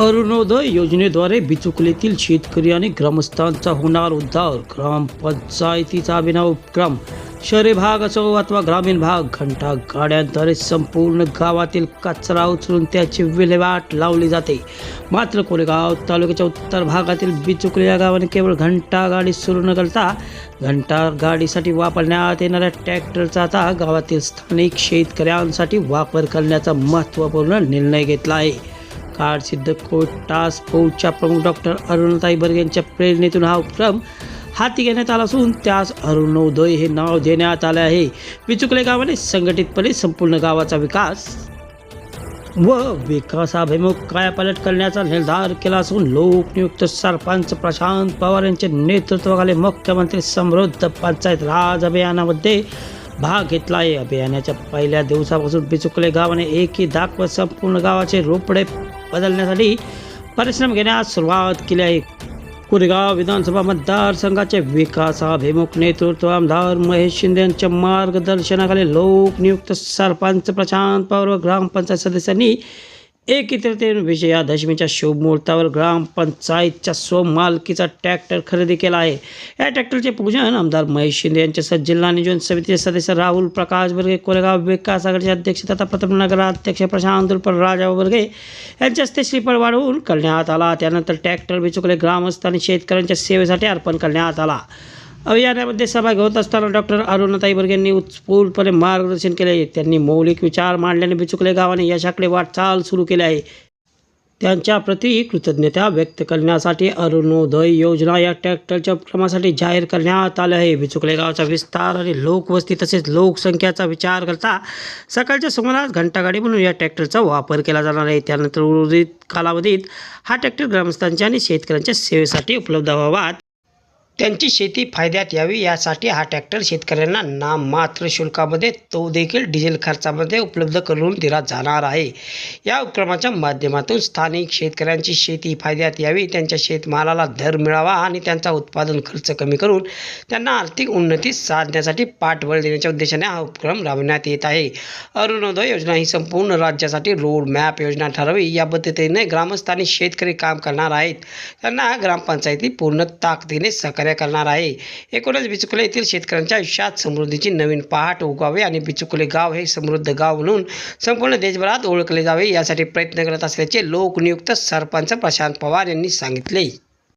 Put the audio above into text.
अरुणोदय योजनेद्वारे बिचुकलीतील शेतकरी आणि ग्रामस्थांचा होणार उद्धार. ग्रामपंचायतीचा अभिनव उपक्रम. शहरी भाग असो अथवा ग्रामीण भाग. घंटा गाड्यांद्वारे संपूर्ण गावातील कचरा उचलून त्याची विल्हेवाट लावली जाते. मात्र कोरेगाव तालुक्याच्या उत्तर भागातील बिचुकली या गावाने केवळ घंटा गाडी सुरू न करता घंटा गाडीसाठी वापरण्यात येणाऱ्या ट्रॅक्टरचा आता गावातील स्थानिक शेतकऱ्यांसाठी वापर करण्याचा महत्त्वपूर्ण निर्णय घेतला आहे. कारसिद्ध सिद्धकोट टास्क फोर्सच्या प्रमुख डॉक्टर अरुणताई बर्ग यांच्या प्रेरणेतून हा उपक्रम हाती घेण्यात आला असून त्यास अरुणोदय हे नाव देण्यात आले आहे. विचुकले गावाने संघटितपणे संपूर्ण गावाचा विकास व विकासाभिमुख कायापालट करण्याचा निर्धार केला असून लोकनियुक्त सरपंच प्रशांत पवार यांच्या नेतृत्वाखाली मुख्यमंत्री समृद्ध पंचायत राज अभियानामध्ये भाग घेतला आहे. अभियानाच्या पहिल्या दिवसापासून बिचुकले गावाने एकी दाखवत संपूर्ण गावाचे रोपडे बदलण्यासाठी परिश्रम घेण्यास सुरुवात केली आहे. कुरेगाव विधानसभा मतदारसंघाचे विकासाभिमुख नेतृत्व आमदार महेश शिंदे यांच्या मार्गदर्शनाखाली लोकनियुक्त सरपंच प्रशांत पवार व ग्रामपंचायत सदस्यांनी एकत्रित विजयादशमीच्या शुभमुहूर्तावर ग्रामपंचायतच्या स्वमालकीचा ट्रॅक्टर खरेदी केला आहे. या ट्रॅक्टरचे पूजन आमदार महेश शिंदे यांच्यासह जिल्हा नियोजन समितीचे सदस्य राहुल प्रकाश बर्गे कोरेगाव विकास आघाडीचे अध्यक्ष तथा प्रथम अध्यक्ष प्रशांत उर्फ राजा बर्गे यांच्या हस्ते श्रीफळ वाढवून करण्यात आला. त्यानंतर ट्रॅक्टर बिचुकले ग्रामस्थ आणि शेतकऱ्यांच्या सेवेसाठी अर्पण करण्यात आला. अभियानामध्ये सहभागी होत असताना डॉक्टर अरुणाताई बर्ग यांनी उत्स्फूर्तपणे मार्गदर्शन केले. त्यांनी मौलिक विचार मांडल्याने बिचुकले गावाने यशाकडे वाटचाल सुरू केली आहे. त्यांच्या प्रती कृतज्ञता व्यक्त करण्यासाठी अरुणोदय योजना या ट्रॅक्टरच्या उपक्रमासाठी जाहीर करण्यात आलं आहे. बिचुकले गावाचा विस्तार आणि लोकवस्ती तसेच लोकसंख्येचा विचार करता सकाळच्या सुमारास घंटागाडी म्हणून या ट्रॅक्टरचा वापर केला जाणार आहे. त्यानंतर उर्वरित कालावधीत हा ट्रॅक्टर ग्रामस्थांच्या आणि शेतकऱ्यांच्या सेवेसाठी उपलब्ध व्हावा. त्यांची शेती फायद्यात यावी यासाठी हा ट्रॅक्टर शेतकऱ्यांना नाममात्र शुल्कामध्ये तो देखील डिझेल खर्चामध्ये उपलब्ध करून दिला जाणार आहे. या उपक्रमाच्या माध्यमातून स्थानिक शेतकऱ्यांची शेती फायद्यात यावी त्यांच्या शेतमालाला दर मिळावा आणि त्यांचा उत्पादन खर्च कमी करून त्यांना आर्थिक उन्नती साधण्यासाठी पाठबळ देण्याच्या उद्देशाने हा उपक्रम राबवण्यात येत आहे. अरुणोदय योजना ही संपूर्ण राज्यासाठी रोड मॅप योजना ठरावी. या पद्धतीने ग्रामस्थ आणि शेतकरी काम करणार आहेत. त्यांना ग्रामपंचायती पूर्ण ताकदीने सहकार्य करणार आहे. एकूणच बिचुकले येथील शेतकऱ्यांच्या आयुष्यात समृद्धीची नवीन पहाट उगावे आणि बिचुकले गाव हे समृद्ध गाव म्हणून संपूर्ण देशभरात ओळखले जावे यासाठी प्रयत्न करत असल्याचे लोकनियुक्त सरपंच प्रशांत पवार यांनी सांगितले.